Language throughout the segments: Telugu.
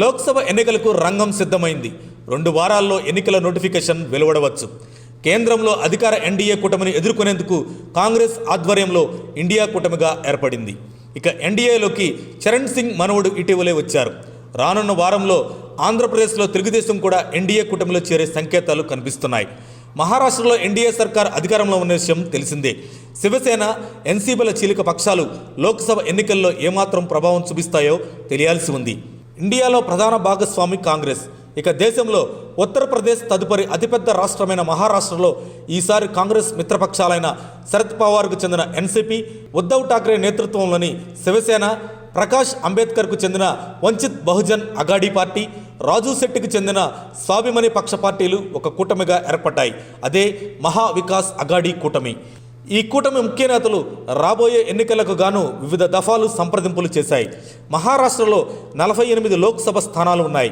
లోక్సభ ఎన్నికలకు రంగం సిద్ధమైంది. రెండు వారాల్లో ఎన్నికల నోటిఫికేషన్ వెలువడవచ్చు. కేంద్రంలో అధికార ఎన్డీఏ కూటమిని ఎదుర్కొనేందుకు కాంగ్రెస్ ఆధ్వర్యంలో ఇండియా కూటమిగా ఏర్పడింది. ఇక ఎన్డీఏలోకి చరణ్ సింగ్ మనవడు ఇటీవలే వచ్చారు. రానున్న వారంలో ఆంధ్రప్రదేశ్లో తెలుగుదేశం కూడా ఎన్డీఏ కూటమిలో చేరే సంకేతాలు కనిపిస్తున్నాయి. మహారాష్ట్రలో ఎన్డీఏ సర్కార్ అధికారంలో ఉన్న విషయం తెలిసిందే. శివసేన ఎన్సీబీల చీలిక పక్షాలు లోక్సభ ఎన్నికల్లో ఏమాత్రం ప్రభావం చూపిస్తాయో తెలియాల్సి ఉంది. ఇండియాలో ప్రధాన భాగస్వామి కాంగ్రెస్. ఇక దేశంలో ఉత్తరప్రదేశ్ తదుపరి అతిపెద్ద రాష్ట్రమైన మహారాష్ట్రలో ఈసారి కాంగ్రెస్ మిత్రపక్షాలైన శరద్ పవార్కు చెందిన ఎన్సీపీ ఉద్ధవ్ ఠాక్రే నేతృత్వంలోని శివసేన ప్రకాష్ అంబేద్కర్కు చెందిన వంచిత్ బహుజన్ అగాడీ పార్టీ రాజు శెట్టికి చెందిన స్వాభిమని పక్ష పార్టీలు ఒక కూటమిగా ఏర్పడ్డాయి. అదే మహా వికాస్ అగాడీ కూటమి. ఈ కూటమి ముఖ్య నేతలు రాబోయే ఎన్నికలకు గాను వివిధ దఫాలు సంప్రదింపులు చేశాయి. మహారాష్ట్రలో నలభై ఎనిమిది లోక్సభ స్థానాలు ఉన్నాయి.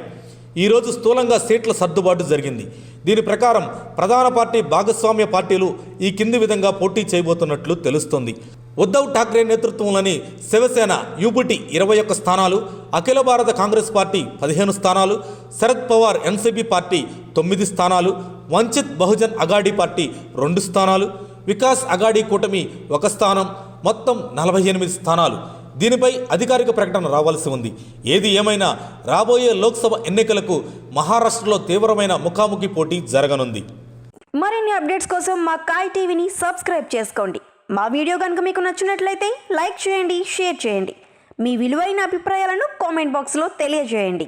ఈరోజు స్థూలంగా సీట్ల సర్దుబాటు జరిగింది. దీని ప్రకారం ప్రధాన పార్టీ భాగస్వామ్య పార్టీలు ఈ కింది విధంగా పోటీ చేయబోతున్నట్లు తెలుస్తోంది. ఉద్ధవ్ ఠాక్రే నేతృత్వంలోని శివసేన యూపీటీ ఇరవై ఒక్క స్థానాలు అఖిల భారత కాంగ్రెస్ పార్టీ పదిహేను స్థానాలు శరద్ పవార్ ఎన్సీపీ పార్టీ తొమ్మిది స్థానాలు వంచిత్ బహుజన్ అగాడీ పార్టీ రెండు స్థానాలు వికాస్ అగాడీ కూటమి ఒక స్థానం మొత్తం నలభై ఎనిమిది స్థానాలు. దీనిపై అధికారిక ప్రకటన రావాల్సి ఉంది. ఏది ఏమైనా రాబోయే లోక్సభ ఎన్నికలకు మహారాష్ట్రలో తీవ్రమైన ముఖాముఖి పోటీ జరగనుంది. మరిన్ని అప్డేట్స్ కోసం మా కాయ్ టీవీని సబ్స్క్రైబ్ చేసుకోండి. మా వీడియో కనుక మీకు నచ్చినట్లయితే లైక్ చేయండి షేర్ చేయండి. మీ విలువైన అభిప్రాయాలను కామెంట్ బాక్స్లో తెలియజేయండి.